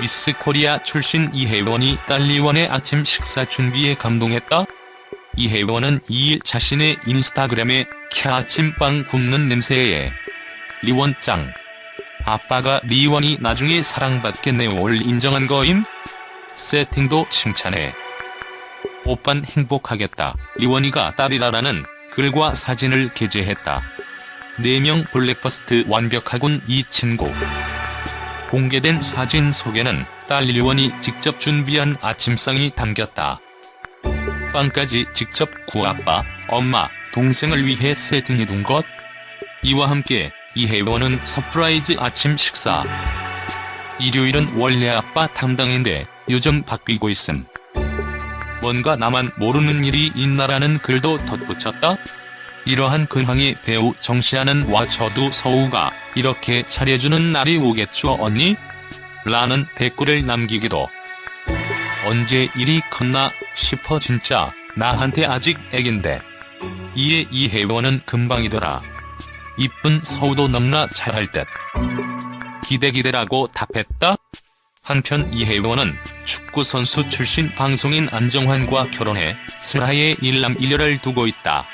미스 코리아 출신 이혜원이 딸 리원의 아침 식사 준비에 감동했다? 이혜원은 2일 자신의 인스타그램에 캬 아침빵 굽는 냄새에 리원짱 아빠가 리원이 나중에 사랑받겠네요를 인정한 거임? 세팅도 칭찬해. 오빤 행복하겠다. 리원이가 딸이라라는 글과 사진을 게재했다. 4명 블랙버스트 완벽하군 이 친구. 공개된 사진 속에는 딸 리원이 직접 준비한 아침상이 담겼다. 빵까지 직접 구아빠, 엄마, 동생을 위해 세팅해둔 것? 이와 함께 이혜원은 서프라이즈 아침 식사. 일요일은 원래 아빠 담당인데 요즘 바뀌고 있음. 뭔가 나만 모르는 일이 있나라는 글도 덧붙였다. 이러한 근황에 배우 정시아는 와 저도 서우가 이렇게 차려주는 날이 오겠죠 언니? 라는 댓글을 남기기도. 언제 일이 컸나 싶어 진짜 나한테 아직 애긴데. 이에 이혜원은 금방이더라. 이쁜 서우도 넘나 잘할 듯. 기대 기대라고 답했다. 한편 이혜원은 축구 선수 출신 방송인 안정환과 결혼해 슬하의 일남 일녀를 두고 있다.